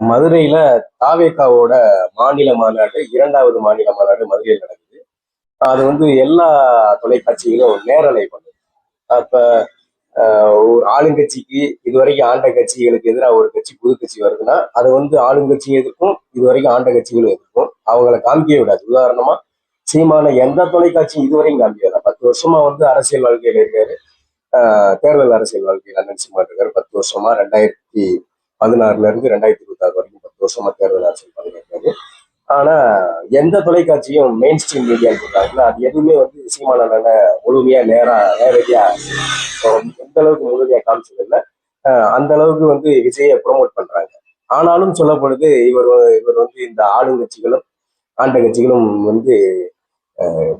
மதுரையில தாவேகாவோட மாநில மாநாடு இரண்டாவது மாநில மாநாடு மதுரையில் நடக்குது. அது வந்து எல்லா தொலைக்காட்சிகளும் நேரலை பண்ணுது. அப்ப ஒரு ஆளுங்கட்சிக்கு இதுவரைக்கும் ஆண்ட கட்சிகளுக்கு எதிராக ஒரு கட்சி புது கட்சி வருதுன்னா அது வந்து ஆளுங்கட்சியும் எதிர்க்கும் இதுவரைக்கும் ஆண்ட கட்சிகளும் எதிர்க்கும். அவங்கள காமிக்கவே விடாது. உதாரணமா சீமான எந்த தொலைக்காட்சியும் இதுவரையும் காமிக்கல பத்து வருஷமா வந்து அரசியல் வாழ்க்கையில இருக்காரு. தேர்தல் அரசியல் வாழ்க்கையில் நினைச்சு மாட்டிருக்காரு பத்து வருஷமா ரெண்டாயிரத்தி பதினாறுல இருந்து ரெண்டாயிரத்தி இருபத்தாறு வரைக்கும் பத்து வருஷமா தேர்தல் அரசியல் பண்ணியிருக்காரு. ஆனா எந்த தொலைக்காட்சியும் மெயின் ஸ்ட்ரீம் மீடியா இருக்காங்கல்ல அது எதுவுமே வந்து சீமான முழுமையா நேரா நேரடியா எந்த அளவுக்கு முழுமையா காமிச்சதில்லை. அந்த அளவுக்கு வந்து விஜயை ப்ரொமோட் பண்றாங்க. ஆனாலும் சொல்லப்படுது இவர் இவர் வந்து இந்த ஆளுங்கட்சிகளும் ஆண்ட கட்சிகளும் வந்து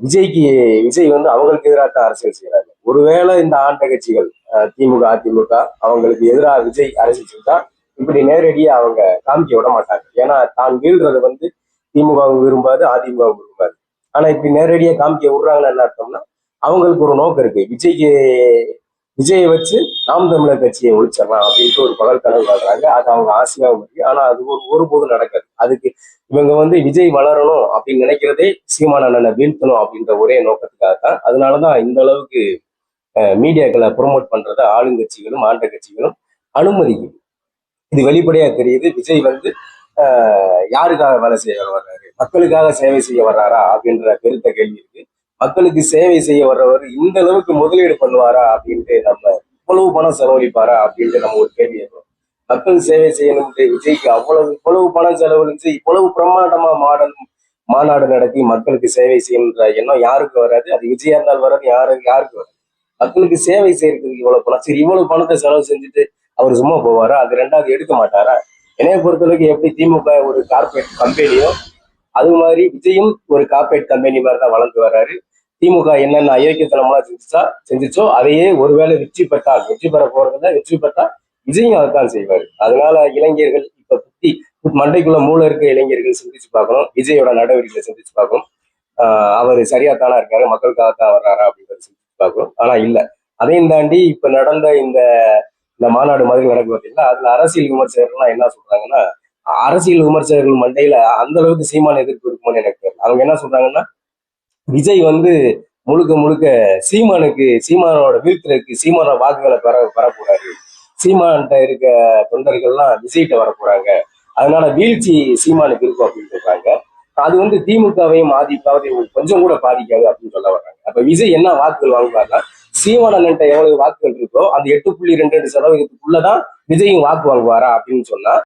விஜய்க்கு விஜய் வந்து அவங்களுக்கு எதிராக தான் அரசியல் செய்யறாங்க ஒருவேளை இந்த ஆண்ட கட்சிகள் திமுக அதிமுக அவங்களுக்கு எதிராக விஜய் அரசியல் செஞ்சா இப்படி நேரடியா அவங்க காமிக்க விட மாட்டாங்க. ஏன்னா தான் வீழ்றது வந்து திமுகவும் விரும்பாது அதிமுகவும் விரும்பாது. ஆனா இப்படி நேரடியா காமிக்க விடுறாங்கன்னு என்ன அர்த்தம்னா அவங்களுக்கு ஒரு நோக்கம் இருக்கு. விஜய்க்கு விஜயை வச்சு நாம் தமிழர் கட்சியை ஒழிச்சிடலாம் அப்படின்ட்டு ஒரு பகல் கனவு வாழ்றாங்க அது அவங்க ஆசையாகவும் இருக்கு. ஆனா அது ஒரு ஒருபோதும் நடக்காது. அதுக்கு இவங்க வந்து விஜய் வளரணும் அப்படின்னு நினைக்கிறதே சீமான அண்ணனை வீழ்த்தணும் அப்படின்ற ஒரே நோக்கத்துக்காக தான். அதனாலதான் இந்த அளவுக்கு மீடியாக்களை ப்ரொமோட் பண்றதை ஆளுங்கட்சிகளும் ஆண்ட கட்சிகளும் அனுமதிக்குது. இது வெளிப்படையா தெரியுது. விஜய் வந்து யாருக்காக வேலை செய்ய வர்றாரு? மக்களுக்காக சேவை செய்ய வர்றாரா? அப்படின்ற பெருத்த கேள்வி இருக்கு. மக்களுக்கு சேவை செய்ய வர்றவர் இந்த அளவுக்கு முதலீடு பண்ணுவாரா? அப்படின்ட்டு நம்ம இவ்வளவு பணம் செலவழிப்பாரா? அப்படின்ட்டு நம்ம ஒரு கேள்வி இருக்கும் மக்கள் சேவை செய்யணும்ட்டு விஜய்க்கு அவ்வளவு இவ்வளவு பணம் செலவழிச்சு இவ்வளவு பிரம்மாண்டமா மாடல் மாநாடு நடத்தி மக்களுக்கு சேவை செய்யணுன்ற எண்ணம் யாருக்கு வராது? அது விஜயா இருந்தால் வராது யாரு யாருக்கு வராது? மக்களுக்கு சேவை செய்யறதுக்கு இவ்வளவு பணம். சரி இவ்வளவு பணத்தை செலவு செஞ்சுட்டு அவர் சும்மா போவாரா? அது ரெண்டாவது எடுக்க மாட்டாரா? என்னைய பொறுத்தளவுக்கு எப்படி திமுக ஒரு கார்பரேட் கம்பெனியோ அது மாதிரி விஜயும் ஒரு கார்பரேட் கம்பெனி மாதிரி தான் வளர்ந்து வர்றாரு திமுக என்னென்ன அயோக்கியத்தனமெல்லாம் செஞ்சுச்சா செஞ்சுச்சோ அதையே ஒருவேளை வெற்றி பெற்றால் வெற்றி பெற போறதுல வெற்றி பெற்றா விஜயும் அதைத்தான் செய்வார். அதனால இளைஞர்கள் இப்ப புத்தி மண்டைக்குள்ள மூளை இருக்க இளைஞர்கள் சிந்திச்சு பார்க்கணும். விஜயோட நடவடிக்கைகளை சிந்திச்சு பார்க்கணும். அவர் சரியா தானா இருக்காரு மக்களுக்காக தான் வர்றாரா அப்படின்றத சிந்திச்சு பார்க்கணும். ஆனா இல்ல அதையும் தாண்டி இப்ப நடந்த இந்த இந்த மாநாடு மாதிரி நடக்கும் பார்த்தீங்கன்னா அதுல அரசியல் விமர்சகர்கள்லாம் என்ன சொல்றாங்கன்னா அரசியல் விமர்சகர்கள் மண்டையில அந்த அளவுக்கு சீமான எதிர்ப்பு இருக்குமோன்னு எனக்கு தெரியல. அவங்க என்ன சொல்றாங்கன்னா விஜய் வந்து முழுக்க முழுக்க சீமானுக்கு சீமானோட வீழ்த்துறதுக்கு சீமானோட வாக்குகளை பெற பெறக்கூடாது சீமான்கிட்ட இருக்க தொண்டர்கள்லாம் விஜய்கிட்ட வரப்போறாங்க. அதனால வீழ்ச்சி சீமானுக்கு இருக்கும் அப்படின்னு சொல்றாங்க. அது வந்து திமுகவையும் அதிமுகவையும் கொஞ்சம் கூட பாதிக்காது அப்படின்னு சொல்ல வர்றாங்க. அப்ப விஜய் என்ன வாக்குகள் வாங்குவாருன்னா சீமானன்ட்ட எவ்வளவு வாக்குகள் இருக்கோ அந்த எட்டு புள்ளி ரெண்டு ரெண்டு சதவீதத்துக்குள்ளதான் விஜயும் வாக்கு வாங்குவாரா அப்படின்னு சொன்னா